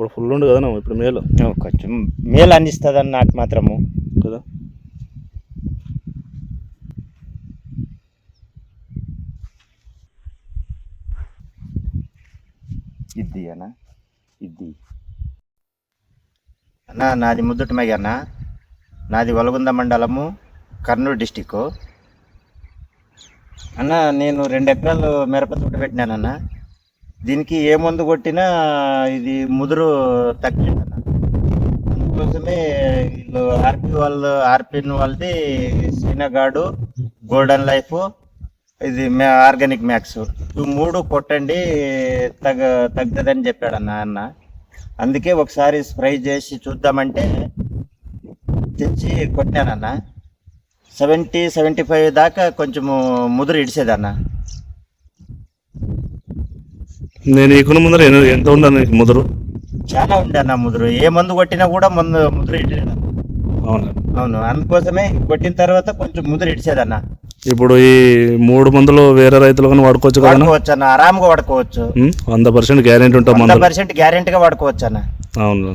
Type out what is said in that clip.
అప్పుడు ఫుల్ ఉండు కదా ఇప్పుడు మేలు. కొంచెం మేలు అందిస్తుందని నాకు మాత్రము. కదా. ఇది అన్న ఇది. అన్న నాది ముద్దుటమయ్య అన్న. నాది వలగుంద మండలము కర్నూలు డిస్టిక్ అన్న నేను రెండు ఎకరాలు మిరప తోట పెట్టినానన్న. దీనికి ఏ మందు కొట్టినా ఇది ముదురు తగ్గిందన్న అందుకోసమే వీళ్ళు ఆర్పి వాళ్ళు ఆర్పిన్ వాళ్ళది సీనగాడు గోల్డెన్ లైఫ్ ఇది మ్యా ఆర్గానిక్ మ్యాక్స్. ఇవి మూడు కొట్టండి తగ్గ తగ్గుతుందని చెప్పాడు అన్న అన్న అందుకే ఒకసారి స్ప్రై చేసి చూద్దామంటే తెచ్చి కొట్టానన్న. సెవెంటీ సెవెంటీ ఫైవ్ దాకా కొంచెము ముదురు ఇడిసేదన్నా. నేను ఈకున్న ముందర ఎంత ఉండను ముదురు? చాలా ఉండే అన్న ముదురు. ఏ మందు కొట్టినా కూడా మందు ముదురు అవును? అవును. అందుకోసమే కొట్టిన తర్వాత కొంచెం ముదురు ఇడిసేదన్న ఇప్పుడు ఈ మూడు మందులు వేరే రైతులు కానీ వాడుకోవచ్చు కదా వాడుకోవచ్చు అన్న ఆరాంగా వాడుకోవచ్చు వంద పర్సెంట్ గ్యారెంటీ ఉంటాం వంద పర్సెంట్ గ్యారెంటీగా వాడుకోవచ్చు అన్న అవును.